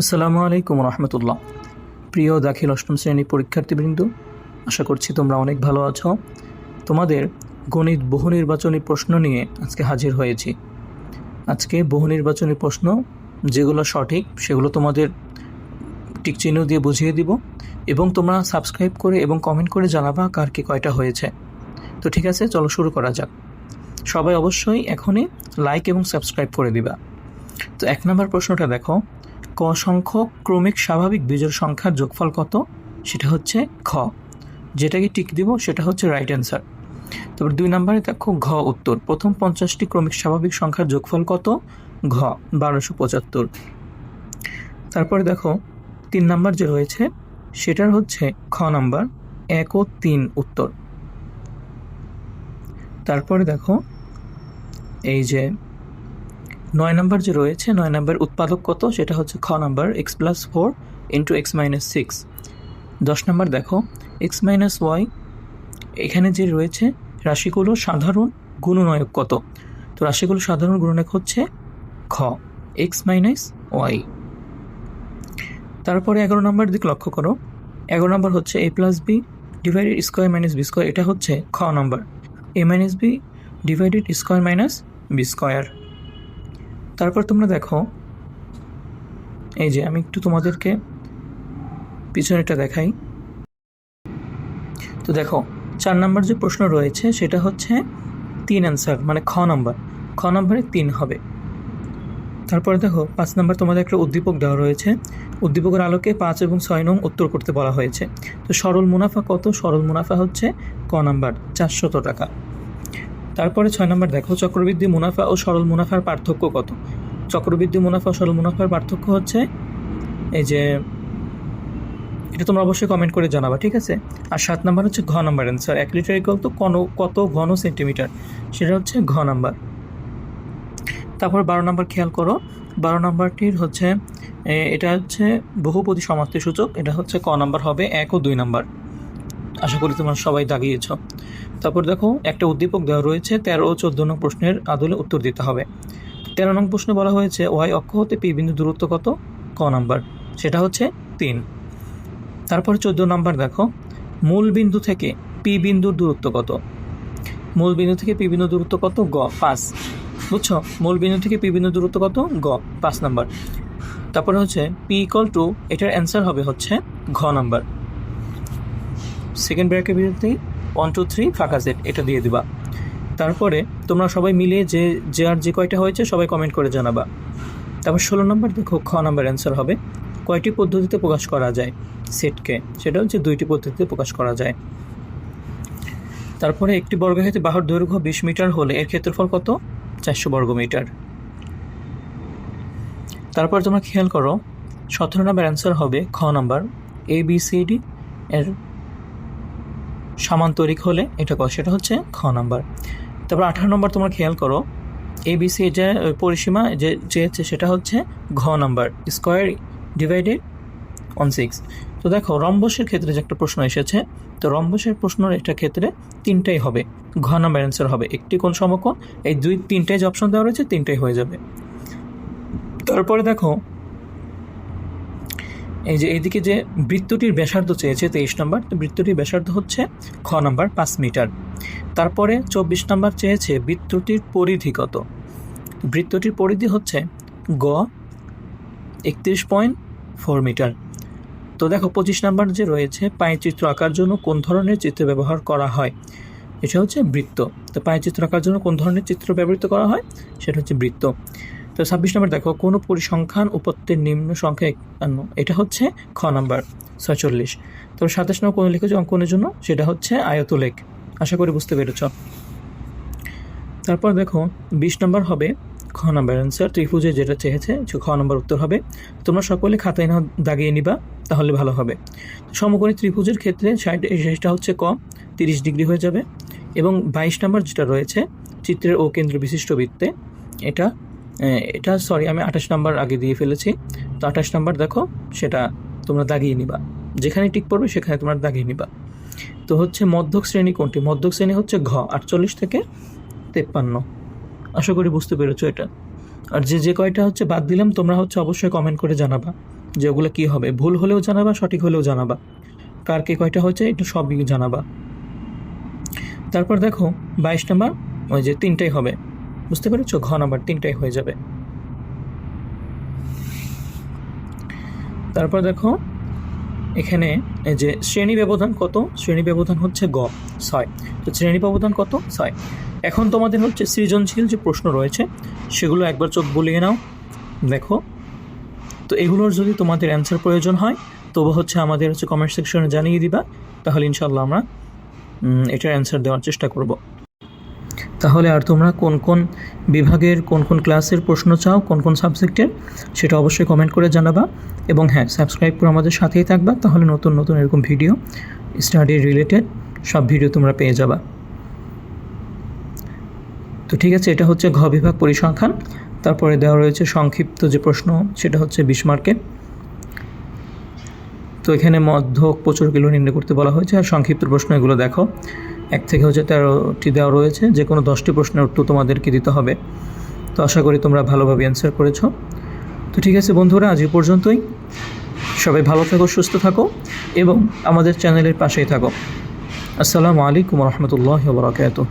আসসালামু আলাইকুম রহমতুল্লাহ। প্রিয় দাখিল অষ্টম শ্রেণির পরীক্ষার্থীবৃন্দ, আশা করছি তোমরা অনেক ভালো আছো। তোমাদের গণিত বহু নির্বাচনী প্রশ্ন নিয়ে আজকে হাজির হয়েছি। আজকে বহু নির্বাচনী প্রশ্ন, যেগুলো সঠিক, সেগুলো তোমাদের টিক চিহ্ন দিয়ে বুঝিয়ে দিব এবং তোমরা সাবস্ক্রাইব করে এবং কমেন্ট করে জানাবা কার কি কয়টা হয়েছে। তো ঠিক আছে, চলো শুরু করা যাক। সবাই অবশ্যই এখনই লাইক এবং সাবস্ক্রাইব করে দিবা। তো এক নম্বর প্রশ্নটা দেখো ক সংখ্যক ক্রমিক স্বাভাবিক বীজের সংখ্যার যোগফল কত? সেটা হচ্ছে খ যেটাকে টিক দিব, সেটা হচ্ছে রাইট অ্যান্সার তারপর দুই নম্বরে দেখো ঘ উত্তর। প্রথম পঞ্চাশটি ক্রমিক স্বাভাবিক সংখ্যার যোগফল কত? ঘ, বারোশো পঁচাত্তর। তারপরে দেখো তিন নাম্বার যে রয়েছে সেটার হচ্ছে খ নাম্বার, এক ও তিন উত্তর। তারপরে দেখো এই যে নয় নাম্বার যে রয়েছে, নয় নাম্বার উৎপাদক কত? সেটা হচ্ছে খ number x plus four into x minus six দশ নাম্বার দেখো এক্স মাইনাস ওয়াই এখানে যে রয়েছে, রাশিগুলো সাধারণ গুণনায়ক কত? তো রাশিগুলো সাধারণ গুণনায়ক হচ্ছে খ এক্স মাইনাস ওয়াই তারপরে এগারো নম্বর দিক লক্ষ্য করো। এগারো নম্বর হচ্ছে a plus b divided square minus b square এটা হচ্ছে খ number. A minus b divided square minus b square তারপর তোমরা দেখো, এই যে আমি একটু তোমাদেরকে পিছনেটা দেখাই। তো দেখো, চার নম্বর যে প্রশ্ন রয়েছে, সেটা হচ্ছে তিন অ্যান্সার মানে খ নম্বর। খ নম্বরে তিন হবে। তারপরে দেখো, পাঁচ নাম্বার তোমাদের একটা উদ্দীপক দেওয়া রয়েছে। উদ্দীপকের আলোকে পাঁচ এবং ছয় নং উত্তর করতে বলা হয়েছে। তো সরল মুনাফা কত? সরল মুনাফা হচ্ছে ক নাম্বার, চারশত টাকা। তারপরে ছয় নম্বর, দেখো চক্রবৃদ্ধি, মুনাফা ও সরল মুনাফার পার্থক্য কত? চক্রবৃদ্ধি, মুনাফা ও সরল মুনাফার পার্থক্য হচ্ছে এই যে, এটা তোমরা অবশ্যই কমেন্ট করে জানাবা, ঠিক আছে? আর সাত নাম্বার হচ্ছে ঘ নাম্বার অ্যান্সার এক লিটার ইকুয়াল তো কন, কত ঘন সেন্টিমিটার সেটা হচ্ছে ঘ নাম্বার। তারপর বারো নাম্বার খেয়াল করো, বারো নাম্বারটির হচ্ছে এটা হচ্ছে বহুপদী সমাপ্তি সূচক, এটা হচ্ছে ক নাম্বার হবে, এক ও দুই নাম্বার। আশা করি তোমরা সবাই দাগিয়েছ তারপর দেখো, একটা উদ্দীপক দেওয়া রয়েছে, তেরো ও চোদ্দ নং প্রশ্নের আদলে উত্তর দিতে হবে। তেরো নং প্রশ্নে বলা হয়েছে ওয়াই অক্ষ হতে পি বিন্দু দূরত্ব কত? ক নাম্বার। সেটা হচ্ছে তিন। তারপর চোদ্দ নাম্বার দেখো, মূল বিন্দু থেকে পি বিন্দুর দূরত্ব কত? মূল বিন্দু থেকে পি বিন্দু দূরত্ব কত? গ, পাঁচ। বুঝছ? মূল বিন্দু থেকে পি বিন্দু দূরত্ব কত? গ, পাঁচ নাম্বার। তারপরে হচ্ছে পি ইকল টু এটার অ্যান্সার হবে হচ্ছে ঘ নাম্বার। সেকেন্ড ব্র্যাকের বিরুদ্ধে ওয়ান টু থ্রি ফাঁকা সেট এটা দিয়ে দিবা। তারপরে তোমরা সবাই মিলে যে যে আর যে কয়টা হয়েছে সবাই কমেন্ট করে জানাবা। তারপর ষোলো নম্বর দেখো, খ নাম্বার অ্যান্সার হবে। কয়টি পদ্ধতিতে প্রকাশ করা যায়? সেটকে সেটা হচ্ছে দুইটি পদ্ধতিতে প্রকাশ করা যায়। তারপরে একটি বর্গাকৃতি বাহুর দৈর্ঘ্য বিশ মিটার হলে এর ক্ষেত্রফল কত? চারশো বর্গ মিটার। তারপর তোমরা খেয়াল করো, সতেরো নম্বর অ্যান্সার হবে খ number A B C D এর সামান্তরিক হলে এটা কত সেটা হচ্ছে খ নাম্বার। তারপর আঠারো নম্বর তোমরা খেয়াল করো এ বি সি যে পরিসীমা, যে চেয়েছে সেটা হচ্ছে ঘ number, square divided on six তো দেখো, রম্বসের ক্ষেত্রে যে একটা প্রশ্ন এসেছে, তো রম্বসের প্রশ্নের এটা ক্ষেত্রে তিনটাই হবে। ঘ নাম্বার অ্যান্সার হবে একটি কোন সমকোণ, এই দুই, তিনটাই যে অপশন দেওয়া রয়েছে, তিনটাই হয়ে যাবে। তারপরে দেখো এই যে এইদিকে যে বৃত্তটির ব্যাসার্ধ চেয়েছে তেইশ নম্বর, তো বৃত্তটির ব্যাসার্ধ হচ্ছে খ নম্বর, পাঁচ মিটার। তারপরে চব্বিশ নম্বর চেয়েছে বৃত্তটির পরিধি কত? বৃত্তটির পরিধি হচ্ছে গ, একত্রিশ পয়েন্ট ফোর মিটার। তো দেখো, পঁচিশ নাম্বার যে রয়েছে চিত্র আঁকার জন্য কোন ধরনের চিত্র ব্যবহার করা হয়? এটা হচ্ছে বৃত্ত। তো চিত্র আঁকার জন্য কোন ধরনের চিত্র ব্যবহৃত করা হয়? সেটা হচ্ছে বৃত্ত। তো ছাব্বিশ নম্বর দেখো, কোনো পরিসংখ্যান উপত্যের নিম্ন সংখ্যা একান্ন। এটা হচ্ছে খ নাম্বার, ছয়চল্লিশ। তো সাতাশ নম্বর কোন লিখেছ অঙ্কনের জন্য? সেটা হচ্ছে আয়তলেখ। আশা করি বুঝতে পেরেছ। তারপর দেখো, বিশ নম্বর হবে খ নাম্বার। অ্যান্সার ত্রিভুজে যেটা চেয়েছে খ নাম্বার উত্তর হবে। তোমরা সকলে খাতায় না দাগিয়ে নিবা, তাহলে ভালো হবে। সমকোণী ত্রিভুজের ক্ষেত্রে সাইড সেটা হচ্ছে ক, তিরিশ ডিগ্রি হয়ে যাবে। এবং বাইশ নম্বর যেটা রয়েছে, চিত্রের ও কেন্দ্র বিশিষ্ট বৃত্তে, এটা এটা সরি আমি আঠাশ নাম্বার আগে দিয়ে ফেলেছি। তো আঠাশ নাম্বার দেখো, সেটা তোমরা দাগিয়ে নিবা। যেখানে টিক পড়বে, সেখানে তোমরা দাগিয়ে নিবা। তো হচ্ছে মধ্যক শ্রেণি কোনটি? মধ্যক শ্রেণি হচ্ছে ঘ, আটচল্লিশ থেকে তেপ্পান্ন। আশা করি বুঝতে পেরেছ এটা। আর যে যে কয়টা হচ্ছে বাদ দিলাম, তোমরা হচ্ছে অবশ্যই কমেন্ট করে জানাবা যে ওগুলো কী হবে। ভুল হলেও জানাবা, সঠিক হলেও জানাবা। কার কে কয়টা হয়েছে, এটা সবই জানাবা। তারপর দেখো, বাইশ নাম্বার, ওই যে তিনটাই হবে। বুঝতে পেরেছ? ঘ নাম্বার তিনটাই হয়ে যাবে। তারপর দেখো, এখানে যে শ্রেণি ব্যবধান কত? শ্রেণি ব্যবধান হচ্ছে গ, ছয়। তো শ্রেণি ব্যবধান কত? ছয়। এখন তোমাদের হচ্ছে সৃজনশীল যে প্রশ্ন রয়েছে, সেগুলো একবার চোখ বুলিয়ে নাও। দেখো, তো এগুলোর যদি তোমাদের অ্যান্সার প্রয়োজন হয়, তবু হচ্ছে আমাদের হচ্ছে কমেন্ট সেকশনে জানিয়ে দিবা, তাহলে ইনশাল্লাহ আমরা এটার অ্যান্সার দেওয়ার চেষ্টা করব। তাহলে আর তোমরা কোন কোন বিভাগের, কোন কোন ক্লাসের প্রশ্ন চাও, কোন কোন সাবজেক্টের সেটা অবশ্যই কমেন্ট করে জানাবা। এবং হ্যাঁ সাবস্ক্রাইব করে আমাদের সাথেই থাকবা, তাহলে নতুন নতুন এরকম ভিডিও স্টাডি রিলেটেড সব ভিডিও তোমরা পেয়ে যাবা। তো ঠিক আছে, এটা হচ্ছে ঘ বিভাগ পরিসংখ্যান। তারপরে দেওয়া রয়েছে সংক্ষিপ্ত যে প্রশ্ন, সেটা হচ্ছে বিশ মার্কের তো এখানে মধ্যক প্রচুরগুলো নির্ণয় করতে বলা হয়েছে, আর সংক্ষিপ্ত প্রশ্ন এগুলো দেখো। এক থেকে হচ্ছে তেরোটি দেওয়া রয়েছে, যে কোনো দশটি প্রশ্নের উত্তর তোমাদেরকে দিতে হবে। তো আশা করি তোমরা ভালোভাবে অ্যান্সার করেছ। তো ঠিক আছে বন্ধুরা, আজ পর্যন্তই। সবাই ভালো থাকো, সুস্থ থাকো এবং আমাদের চ্যানেলের পাশেই থাকো। আসসালামু আলাইকুম রহমতুল্লাহ বরাকাতুহ।